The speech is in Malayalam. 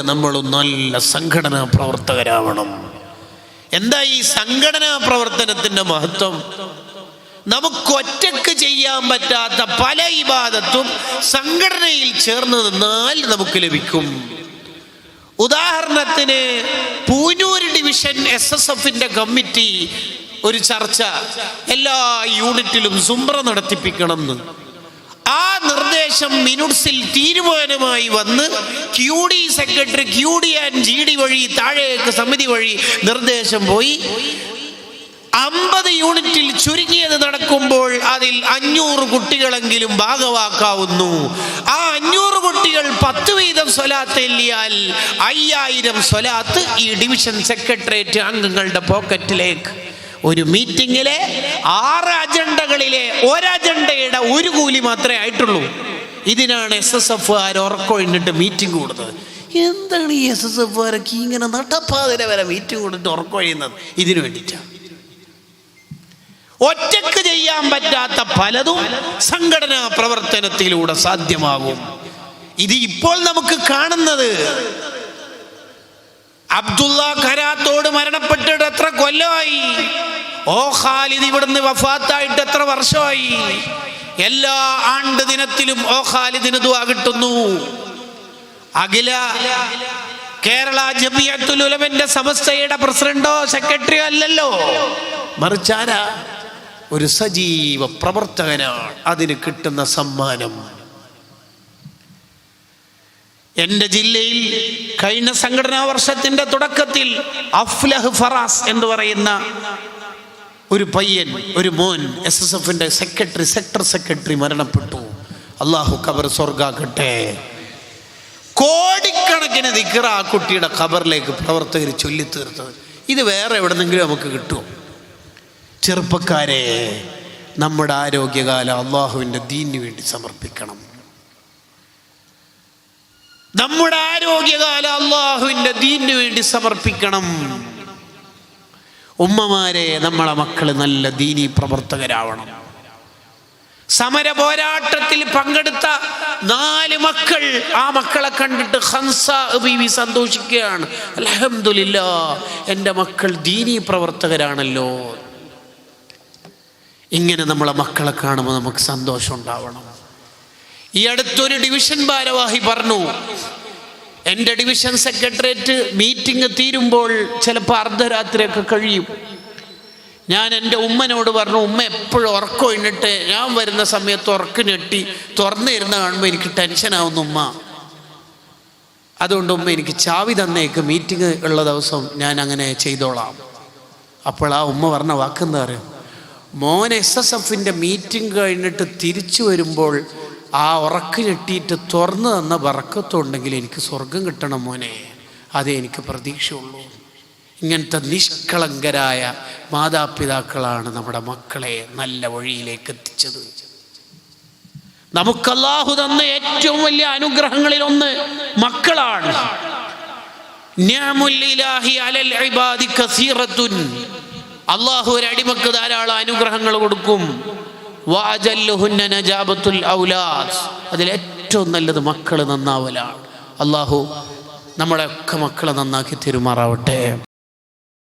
നമ്മൾ നല്ല സംഘടനാ പ്രവർത്തകരാവണം. എന്താ ഈ സംഘടനാ പ്രവർത്തനത്തിന്റെ മഹത്വം? നമുക്ക് ഒറ്റയ്ക്ക് ചെയ്യാൻ പറ്റാത്ത പല ഇബാദത്തും സംഘടനയിൽ ചേർന്ന് നിന്നാൽ നമുക്ക് ലഭിക്കും. ഉദാഹരണത്തിന് പൂനൂർ ഡിവിഷൻ എസ് എസ് എഫിന്റെ കമ്മിറ്റി ഒരു ചർച്ച എല്ലാ യൂണിറ്റിലും സുംബ്ര നടത്തിപ്പിക്കണം എന്ന് നിർദ്ദേശം മിനുട്സിൽ തീരുമാനമായി വന്ന് Q D secretary Q D and G D വഴി താഴേക്ക് സമിതി വഴി നിർദ്ദേശം പോയി. അമ്പത് യൂണിറ്റിൽ ചുരുങ്ങിയത് നടക്കുമ്പോൾ അതിൽ അഞ്ഞൂറ് കുട്ടികളെങ്കിലും ഭാഗവാക്കാവുന്നു. ആ അഞ്ഞൂറ് കുട്ടികൾ പത്ത് വീതം സ്വലാത്ത് എല്ലിയാൽ അയ്യായിരം സ്വലാത്ത് ഈ ഡിവിഷൻ സെക്രട്ടേറിയറ്റ് അംഗങ്ങളുടെ പോക്കറ്റിലേക്ക്. ഒരു മീറ്റിങ്ങിലെ ആറ് അജണ്ടകളിലെ ഒരജണ്ടയുടെ ഒരു കൂലി മാത്രമേ ആയിട്ടുള്ളൂ. ഇതിനാണ് എസ് എസ് എഫ് ആർ ഉറക്കൊഴിഞ്ഞിട്ട് മീറ്റിംഗ് കൂടുന്നത്. എന്താണ് ഈ എസ് എസ് എഫ് ആരൊക്കെ ഇങ്ങനെ നട്ടപ്പാതിര വരെ മീറ്റിംഗ് കൊടുത്തിട്ട് ഉറക്കൊഴിയുന്നത് ഇതിനു വേണ്ടിയിട്ടാണ് ഒറ്റയ്ക്ക് ചെയ്യാൻ പറ്റാത്ത പലതും സംഘടനാ പ്രവർത്തനത്തിലൂടെ സാധ്യമാകും. ഇത് ഇപ്പോൾ നമുക്ക് കാണുന്നത്. അബ്ദുള്ള ഖരാത്തോട് മരണപ്പെട്ടിട്ട് എത്ര കൊല്ലമായി ഓ ഖാലിദ് ഇവിടുന്ന് വഫാത്തായിട്ട് എത്ര വർഷമായി? എല്ലാ ആണ്ട് ദിനത്തിലും ഓ ഖാലിദിന് ദുആ അഖില കേരള ജമിയത്തുൽ ഉലമന്റെ സമസ്തയുടെ പ്രസിഡന്റോ സെക്രട്ടറിയോ അല്ലല്ലോ. മറിച്ചാരാ ഒരു സജീവ പ്രവർത്തകനാണ്. അതിന് കിട്ടുന്ന സമ്മാനം. എന്റെ ജില്ലയിൽ കഴിഞ്ഞ സംഘടനാ വർഷത്തിന്റെ തുടക്കത്തിൽ അഫ്ലഹ് ഫറാസ് എന്ന് പറയുന്ന ഒരു പയ്യൻ ഒരു മോൻ എസ് എസ് എഫിന്റെ സെക്രട്ടറി സെക്ടർ സെക്രട്ടറി മരണപ്പെട്ടു. അള്ളാഹു ഖബർ സ്വർഗാക്കട്ടെ കോടിക്കണക്കിന് ദിക്കറ ആ കുട്ടിയുടെ ഖബറിലേക്ക് പ്രവർത്തകർ ചൊല്ലിത്തീർത്തത് ഇത് വേറെ എവിടെന്നെങ്കിലും നമുക്ക് കിട്ടും. ചെറുപ്പക്കാരെ നമ്മുടെ ആരോഗ്യകാലം അള്ളാഹുവിന്റെ ദീനിന് വേണ്ടി സമർപ്പിക്കണം. നമ്മുടെ ആരോഗ്യകാലം അള്ളാഹുവിന്റെ ദീനിന് വേണ്ടി സമർപ്പിക്കണം. ഉമ്മമാരെ നമ്മളെ മക്കൾ നല്ല ദീനി പ്രവർത്തകരാവണം. സമര പോരാട്ടത്തിൽ പങ്കെടുത്ത നാല് മക്കൾ ആ മക്കളെ കണ്ടിട്ട് ഹംസ ബീവി സന്തോഷിക്കുകയാണ്. അലഹമില്ല എന്റെ മക്കൾ ദീനി പ്രവർത്തകരാണല്ലോ. ഇങ്ങനെ നമ്മളെ മക്കളെ കാണുമ്പോൾ നമുക്ക് സന്തോഷം ഉണ്ടാവണം ഈ അടുത്തൊരു ഡിവിഷൻ ഭാരവാഹി പറഞ്ഞു എന്റെ ഡിവിഷൻ സെക്രട്ടേറിയറ്റ് മീറ്റിംഗ് തീരുമ്പോൾ ചിലപ്പോൾ അർദ്ധരാത്രിയൊക്കെ കഴിയും. ഞാൻ എന്റെ ഉമ്മനോട് പറഞ്ഞു ഉമ്മ എപ്പോഴും ഉറക്കം കഴിഞ്ഞിട്ട് ഞാൻ വരുന്ന സമയത്ത് ഉറക്കം ഞെട്ടി തുറന്നിരുന്ന കാണുമ്പോൾ എനിക്ക് ടെൻഷനാവുന്നു ഉമ്മ. അതുകൊണ്ട് ഉമ്മ എനിക്ക് ചാവി തന്നേക്ക് മീറ്റിംഗ് ഉള്ള ദിവസം ഞാൻ അങ്ങനെ ചെയ്തോളാം. അപ്പോൾ ആ ഉമ്മ പറഞ്ഞ വാക്കെന്താ അറിയാം? മോൻ എസ് എസ് എഫിന്റെ മീറ്റിംഗ് കഴിഞ്ഞിട്ട് തിരിച്ചു വരുമ്പോൾ ആ ഉറക്ക് ഞെട്ടിയിട്ട് തുറന്നു തന്ന വറക്കത്തുണ്ടെങ്കിൽ എനിക്ക് സ്വർഗം കിട്ടണം മോനെ. അതേ എനിക്ക് പ്രതീക്ഷയുള്ളൂ. ഇങ്ങനത്തെ നിഷ്കളങ്കരായ മാതാപിതാക്കളാണ് നമ്മുടെ മക്കളെ നല്ല വഴിയിലേക്ക് എത്തിച്ചത്. നമുക്കല്ലാഹു തന്ന ഏറ്റവും വലിയ അനുഗ്രഹങ്ങളിൽ ഒന്ന് മക്കളാണ്. അള്ളാഹു ഒരു അടിമക്ക് ധാരാളം അനുഗ്രഹങ്ങൾ കൊടുക്കും. അതിൽ ഏറ്റവും നല്ലത് മക്കൾ നന്നാവലാണ്. അള്ളാഹു ഒക്കെ മക്കളെ നന്നാക്കി തെരുമാറാവട്ടെ.